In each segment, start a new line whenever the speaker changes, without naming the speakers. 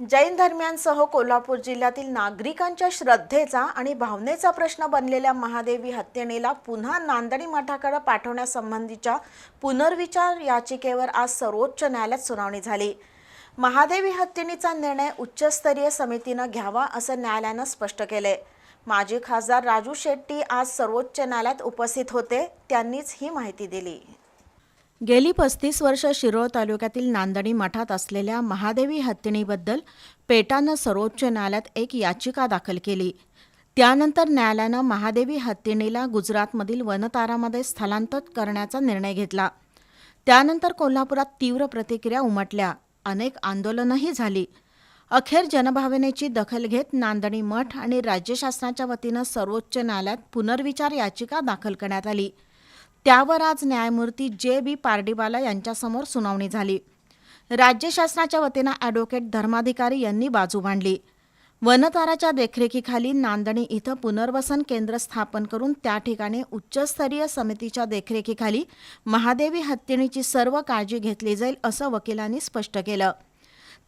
जैन धर्मियांसह कोल्हापूर जिल्ह्यातील नागरिकांच्या श्रद्धेचा आणि भावनेचा प्रश्न बनलेल्या महादेवी हत्येनेला पुन्हा नांदणी मठाकडे पाठवण्यासंबंधीच्या पुनर्विचार याचिकेवर आज सर्वोच्च न्यायालयात सुनावणी झाली. महादेवी हत्येनीचा निर्णय उच्चस्तरीय समितीनं घ्यावा असं न्यायालयानं स्पष्ट केले. माजी खासदार राजू शेट्टी आज सर्वोच्च न्यायालयात उपस्थित होते त्यांनीच ही माहिती दिली. गेली पस्तीस वर्ष शिरोळ तालुक्यातील नांदणी मठात असलेल्या महादेवी हत्तीणीबद्दल पेटानं सर्वोच्च न्यायालयात एक याचिका दाखल केली. त्यानंतर न्यायालयानं महादेवी हत्तीणीला गुजरातमधील वनतारामध्ये स्थलांतर करण्याचा निर्णय घेतला. त्यानंतर कोल्हापुरात तीव्र प्रतिक्रिया उमटल्या. अनेक आंदोलनंही झाली. अखेर जनभावनेची दखल घेत नांदणी मठ आणि राज्य शासनाच्या वतीनं सर्वोच्च न्यायालयात पुनर्विचार याचिका दाखल करण्यात आली. त्यावर आज न्यायमूर्ती जे बी पार्डीवाला यांच्यासमोर सुनावणी झाली. राज्य शासनाच्या वतीनं ॲडव्होकेट धर्माधिकारी यांनी बाजू मांडली. वनताराच्या देखरेखीखाली नांदणी इथं पुनर्वसन केंद्र स्थापन करून त्या ठिकाणी उच्चस्तरीय समितीच्या देखरेखीखाली महादेवी हत्तीणीची सर्व काळजी घेतली जाईल असं वकिलांनी स्पष्ट केलं.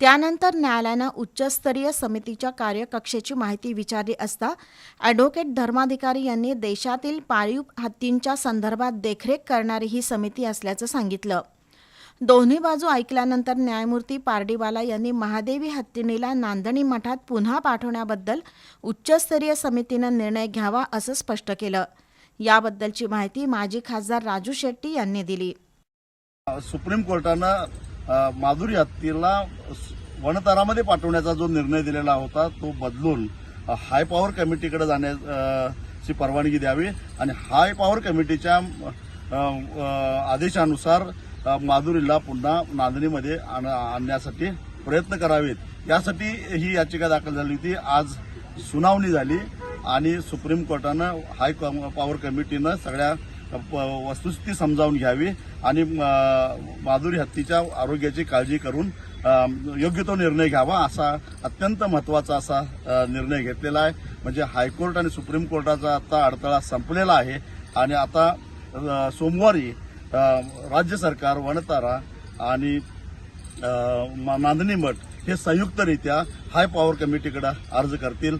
त्यानंतर न्यायालयानं उच्चस्तरीय समितीच्या कार्यकक्षेची माहिती विचारली असता ॲडव्होकेट धर्माधिकारी यांनी देशातील पाळीव हत्तींच्या संदर्भात देखरेख करणारी ही समिती असल्याचं सांगितलं. दोन्ही बाजू ऐकल्यानंतर न्यायमूर्ती पारडीवाला यांनी महादेवी हत्तीनीला नांदणी मठात पुन्हा पाठवण्याबद्दल उच्चस्तरीय समितीनं निर्णय घ्यावा असं स्पष्ट केलं. याबद्दलची माहिती माजी खासदार राजू शेट्टी यांनी दिली.
सुप्रीम कोर्टानं माधुरी हत्तीला वनतारामध्ये पाठवण्याचा जो निर्णय दिलेला होता तो बदलून हाय पॉवर कमिटीकडे जाण्याची परवानगी द्यावी आणि हाय पॉवर कमिटीच्या आदेशानुसार माधुरीला पुन्हा नांदणीमध्ये आण- आणण्यासाठी प्रयत्न करावेत. यासाठी ही याचिका दाखल झाली होती. आज सुनावणी झाली आणि सुप्रीम कोर्टानं हाय पॉवर कमिटीनं सगळ्या वस्तुस्थिती समजावून घ्यावी आणि म- माधुरी हत्तीच्या आरोग्याची काळजी करून योग्य तो निर्णय घ्यावा असा अत्यंत महत्त्वाचा असा निर्णय घेतलेला आहे. म्हणजे हायकोर्ट आणि सुप्रीम कोर्टाचा आता अडथळा संपलेला आहे आणि आता सोमवारी राज्य सरकार वनतारा आणि मा- नांदणी मठ हे संयुक्तरित्या हाय पॉवर कमिटीकडे अर्ज करतील.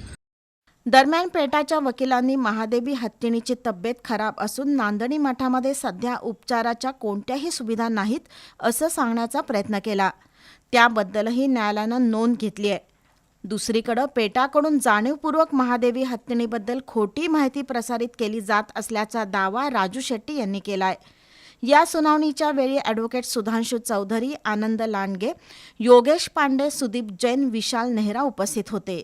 दरम्यान पेटाच्या वकिलांनी महादेवी हत्तीणीची तब्येत खराब असून नांदणी मठामध्ये सध्या उपचाराच्या कोणत्याही सुविधा नाहीत असं सांगण्याचा प्रयत्न केला. त्याबद्दलही न्यायालयानं नोंद घेतली आहे. दुसरीकडं पेटाकडून जाणीवपूर्वक महादेवी हत्तीणीबद्दल खोटी माहिती प्रसारित केली जात असल्याचा दावा राजू शेट्टी यांनी केलाय. या सुनावणीच्या वेळी ॲडव्होकेट सुधांशू चौधरी आनंद लांडगे योगेश पांडे सुदीप जैन विशाल नेहरा उपस्थित होते.